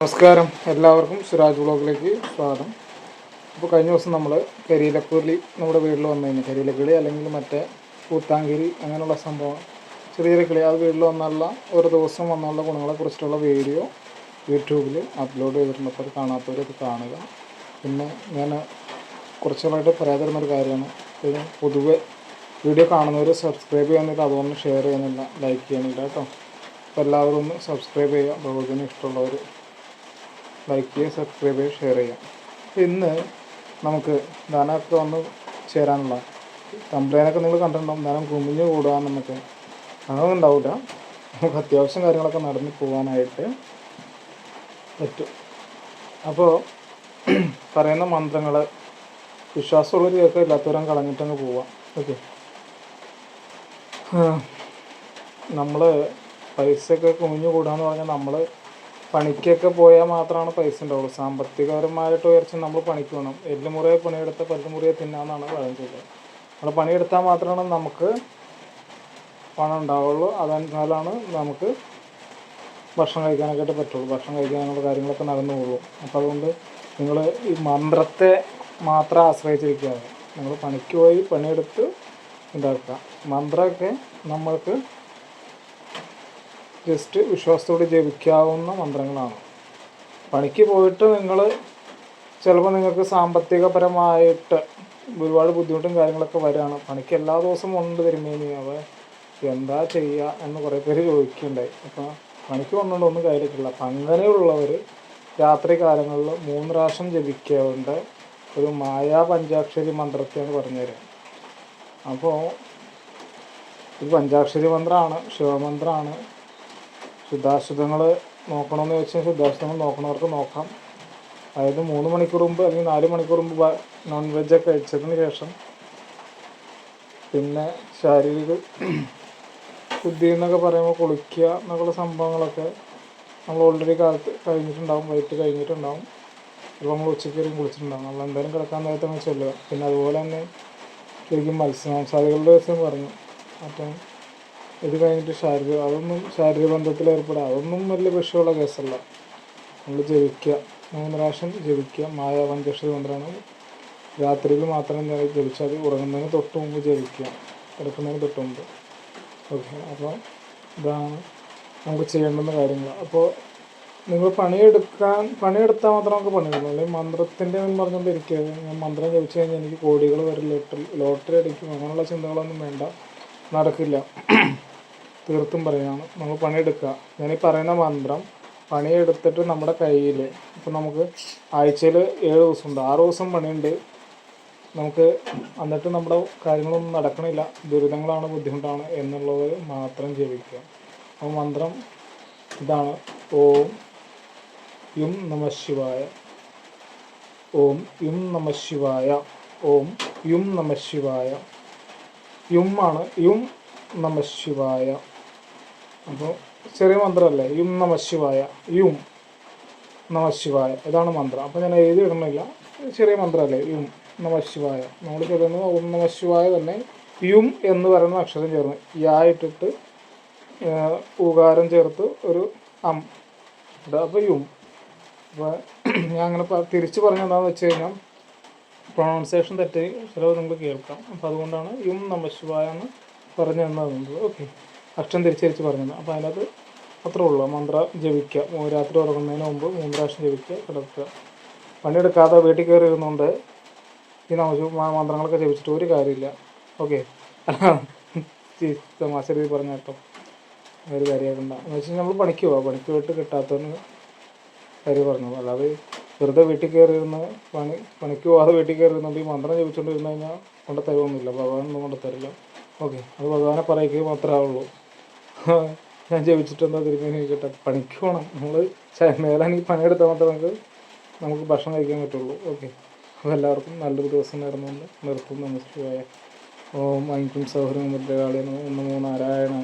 നമസ്കാരം. എല്ലാവർക്കും സുരാജ് വ്ളോഗിലേക്ക് സ്വാഗതം. അപ്പോൾ കഴിഞ്ഞ ദിവസം നമ്മൾ കരിയിലക്കുരുളി നമ്മുടെ വീട്ടിൽ വന്നു കഴിഞ്ഞാൽ കരിയിലക്കിളി അല്ലെങ്കിൽ മറ്റേ കൂത്താങ്കിരി അങ്ങനെയുള്ള സംഭവം. ചെറിയ ചെറിയ കിളി. അത് വീട്ടിൽ വന്നുള്ള ഒരു ദിവസം വന്നുള്ള ഗുണങ്ങളെ കുറിച്ചിട്ടുള്ള വീഡിയോ യൂട്യൂബിൽ അപ്ലോഡ് ചെയ്തിട്ടുണ്ട്. അപ്പോൾ അത് കാണാത്തവരത് കാണുക. പിന്നെ ഞാൻ കുറച്ചുകളായിട്ട് പറയാതിരുന്ന ഒരു കാര്യമാണ്. പിന്നെ പൊതുവെ വീഡിയോ കാണുന്നവർ സബ്സ്ക്രൈബ് ചെയ്യാനില്ല അതുകൊണ്ട് ഷെയർ ചെയ്യുന്നില്ല ലൈക്ക് ചെയ്യുന്നില്ല കേട്ടോ. അപ്പോൾ എല്ലാവരും ഒന്ന് സബ്സ്ക്രൈബ് ചെയ്യുക. ഭഗവതിന് ഇഷ്ടമുള്ളവർ ലൈക്ക് ചെയ്യുക സബ്സ്ക്രൈബ് ചെയ്യുക ഷെയർ ചെയ്യുക ഇന്ന് നമുക്ക് ധനമൊക്കെ വന്ന് ചേരാനുള്ള കംപ്ലൈന്റൊക്കെ നിങ്ങൾ കണ്ടിട്ടുണ്ടാവും ധനം കുമിഞ്ഞ് കൂടുക നമുക്ക് അതൊന്നും ഉണ്ടാവില്ല നമുക്ക് അത്യാവശ്യം കാര്യങ്ങളൊക്കെ നടന്നു പോകാനായിട്ട് പറ്റും. അപ്പോൾ പറയുന്ന മന്ത്രങ്ങൾ വിശ്വാസമുള്ളവർ കേൾക്കുക ഇല്ലാത്തവരും കളഞ്ഞിട്ടങ്ങ് പോവാം. ഓക്കെ. നമ്മൾ പൈസയൊക്കെ കുമിഞ്ഞു കൂടാന്ന് പറഞ്ഞാൽ നമ്മൾ പണിക്കൊക്കെ പോയാൽ മാത്രമാണ് പൈസ ഉണ്ടാവുള്ളൂ സാമ്പത്തികപരമായിട്ട് ഉയർച്ച നമ്മൾ പണിക്ക് വേണം എല്ലുമുറിയെ പണിയെടുത്ത പല്ലുമുറിയെ തിന്നാന്നാണ് പറയുന്നത് നമ്മൾ പണിയെടുത്താൽ മാത്രമാണ് നമുക്ക് പണം ഉണ്ടാവുള്ളൂ അതെന്നാലാണ് നമുക്ക് ഭക്ഷണം കഴിക്കാനൊക്കെ ആയിട്ട് പറ്റുള്ളൂ. ഭക്ഷണം കഴിക്കാനുള്ള കാര്യങ്ങളൊക്കെ നടന്നു പോകുള്ളൂ അപ്പോൾ അതുകൊണ്ട് നിങ്ങൾ ഈ മന്ത്രത്തെ മാത്രം ആശ്രയിച്ചിരിക്കുകയാണ് നിങ്ങൾ പണിക്ക് പോയി പണിയെടുത്ത് ഉണ്ടാക്കുക മന്ത്രമൊക്കെ നമ്മൾക്ക് ജസ്റ്റ് വിശ്വാസത്തോടെ ജപിക്കാവുന്ന മന്ത്രങ്ങളാണ്. പണിക്ക് പോയിട്ട് നിങ്ങൾ ചിലപ്പോൾ നിങ്ങൾക്ക് സാമ്പത്തികപരമായിട്ട് ഒരുപാട് ബുദ്ധിമുട്ടും കാര്യങ്ങളൊക്കെ വരാണ്. പണിക്ക് എല്ലാ ദിവസവും ഉണ്ട് തിരുമേനി. അവ എന്താ ചെയ്യുക എന്ന് കുറേ പേര് ചോദിക്കുന്നുണ്ടായി. അപ്പോൾ പണിക്ക് കൊണ്ടുകൊണ്ട് ഒന്നും കാര്യത്തില്ല അപ്പം അങ്ങനെയുള്ളവർ രാത്രി കാലങ്ങളിൽ മൂന്ന് പ്രാവശ്യം ജപിക്കേണ്ട ഒരു മായാ പഞ്ചാക്ഷരി മന്ത്രത്തെയാണ് പറഞ്ഞുതരാം അപ്പോൾ ഇത് പഞ്ചാക്ഷരി മന്ത്രമാണ് ശിവമന്ത്രമാണ് ശുദ്ധാശുദ്ധങ്ങൾ നോക്കണമെന്ന് വെച്ചാൽ ശുദ്ധാശുദ്ധങ്ങൾ നോക്കണവർക്ക് നോക്കാം. അതായത് മൂന്ന് മണിക്കൂർ മുമ്പ് അല്ലെങ്കിൽ നാല് മണിക്കൂർ മുമ്പ് നോൺ വെജൊക്കെ കഴിച്ചതിന് ശേഷം പിന്നെ ശാരീരിക ശുദ്ധി എന്നൊക്കെ പറയുമ്പോൾ കുളിക്കുക എന്നൊക്കെയുള്ള സംഭവങ്ങളൊക്കെ നമ്മൾ ഓൾറെഡി കാലത്ത് കഴിഞ്ഞിട്ടുണ്ടാവും വൈകിട്ട് കഴിഞ്ഞിട്ടുണ്ടാവും. ഇപ്പോൾ നമ്മൾ ഉച്ചയ്ക്ക് വരെയും കുളിച്ചിട്ടുണ്ടാവും. നമ്മൾ എന്തായാലും കിടക്കാൻ നേരത്തെ ചെല്ലുക. പിന്നെ അതുപോലെ തന്നെ ശരിക്കും മത്സ്യമാംസാദികളുടെ ദിവസം പറഞ്ഞു. അപ്പം ഇത് കഴിഞ്ഞിട്ട് ശാരീരിക അതൊന്നും ശാരീരിക ബന്ധത്തിൽ ഏർപ്പെടുക അതൊന്നും വലിയ വിഷയമുള്ള കേസല്ല. നമ്മൾ ജപിക്കുക മൂന്ന് പ്രാവശ്യം ജപിക്കുക മായ പഞ്ചക്ഷരി മന്ത്രമാണ് രാത്രിയിൽ മാത്രം ജപിച്ചാൽ ഉറങ്ങുന്നതിന് തൊട്ട് മുമ്പ് ജപിക്കുക കിടക്കുന്നതിന് തൊട്ട് മുമ്പ്. ഓക്കെ. അപ്പോൾ ഇതാണ് നമുക്ക് ചെയ്യേണ്ടുന്ന കാര്യങ്ങൾ. അപ്പോൾ നിങ്ങൾ പണിയെടുക്കാൻ പണിയെടുത്താൽ മാത്രം നമുക്ക് പണിയെടുക്കണം അല്ലെങ്കിൽ മന്ത്രത്തിന്റെ മുൻ പറഞ്ഞുകൊണ്ട് ഞാൻ മന്ത്രം ജപിച്ചു കഴിഞ്ഞാൽ എനിക്ക് കോടികൾ വരും ലോട്ടറി ലോട്ടറി അടിക്കും. അങ്ങനെയുള്ള ചിന്തകളൊന്നും വേണ്ട. നടക്കില്ല. തീർത്തും പറയുകയാണ് നമ്മൾ പണിയെടുക്കുക. ഞാൻ ഈ പറയുന്ന മന്ത്രം പണിയെടുത്തിട്ട് നമ്മുടെ കയ്യിൽ ഇപ്പം നമുക്ക് ആഴ്ചയിൽ ഏഴ് ദിവസമുണ്ട്. ആറ് ദിവസം പണിയുണ്ട്. നമുക്ക് എന്നിട്ട് നമ്മുടെ കാര്യങ്ങളൊന്നും നടക്കണില്ല. ദുരിതങ്ങളാണ് ബുദ്ധിമുട്ടാണ് എന്നുള്ളത് മാത്രം ജപിക്കുക അപ്പോൾ മന്ത്രം ഇതാണ്. ഓം യും നമ ശിവായ. ഓം യും നമ ശിവായ. ഓം യും നമ ശിവായ. യും ആണ്. യും നമ ശിവായ. അപ്പോൾ ചെറിയ മന്ത്രമല്ലേ? യും നമ ശിവായ. യും നമ ശിവായ. ഇതാണ് മന്ത്രം. അപ്പോൾ ഞാൻ എഴുതി ഇടണില്ല ചെറിയ മന്ത്രമല്ലേ? യും നമ ശിവായ. നമ്മൾ ചൊല്ലുന്നത് ഓം നമ ശിവായ തന്നെ യും എന്ന് പറയുന്ന അക്ഷരം ചേർന്ന്. യാ ഇട്ടിട്ട് ഊകാരം ചേർത്ത് ഒരു അം. അപ്പോൾ യും. അപ്പോൾ ഞാൻ അങ്ങനെ തിരിച്ച് പറഞ്ഞെന്താണെന്ന് വെച്ച് കഴിഞ്ഞാൽ പ്രൊണൗൺസിയേഷൻ തെറ്റി ചിലവ് നമുക്ക് കേൾക്കാം. അപ്പോൾ അതുകൊണ്ടാണ് യും നമ്മ ശിവായ എന്ന് പറഞ്ഞു തന്നത് ഓക്കെ അക്ഷരം തിരിച്ചരിച്ച് പറഞ്ഞത്. അപ്പോൾ അതിനകത്ത് അത്രേ ഉള്ളൂ. മന്ത്ര ജപിക്കുക രാത്രി ഉറങ്ങുന്നതിന് മുമ്പ് മൂന്ന് പ്രാവശ്യം ജപിക്കുക കിടക്കുക. പണിയെടുക്കാതെ വീട്ടിൽ കയറി ഇരുന്നുകൊണ്ട് ഈ നമ മന്ത്രങ്ങളൊക്കെ ജപിച്ചിട്ട് ഒരു കാര്യമില്ല. ഓക്കെ തമാശ രീതി പറഞ്ഞ കേട്ടോ. ഒരു കാര്യമാക്കണ്ട എന്ന് വെച്ചാൽ നമ്മൾ പണിക്ക് പോവാം. പണിക്ക് പോയിട്ട് കിട്ടാത്തതിന് കാര്യം പറഞ്ഞു അല്ലാതെ വെറുതെ വീട്ടിൽ കയറിയിരുന്ന് പണി പണിക്ക് പോകാതെ വീട്ടിൽ കയറിയിരുന്നുകൊണ്ട് ഈ മന്ത്രം ജപിച്ചുകൊണ്ട് ഇരുന്ന് കഴിഞ്ഞാൽ കൊണ്ട് തരുമൊന്നുമില്ല ഭഗവാൻ ഒന്നും കൊണ്ട് തരില്ല. ഓക്കെ അത് ഭഗവാനെ പറയുക മാത്രമേ ആവുള്ളൂ. ഞാൻ ജപിച്ചിട്ട് എന്താ തിരുമേനി കിട്ടെ പണിക്ക് പോകണം നമ്മൾ മേലാണെങ്കിൽ പണിയെടുത്താൽ മാത്രമേ നമുക്ക് നമുക്ക് ഭക്ഷണം കഴിക്കാൻ പറ്റുള്ളൂ. ഓക്കെ അപ്പോൾ എല്ലാവർക്കും നല്ലൊരു ദിവസം നേർന്നുകൊണ്ട് നിർത്തുന്നു. നമസ്കാരം. ഓം ഐക്കും സൗഹൃദം. ഭദ്രകാളിയെന്ന് ഒന്ന് മൂന്ന് നാരായണ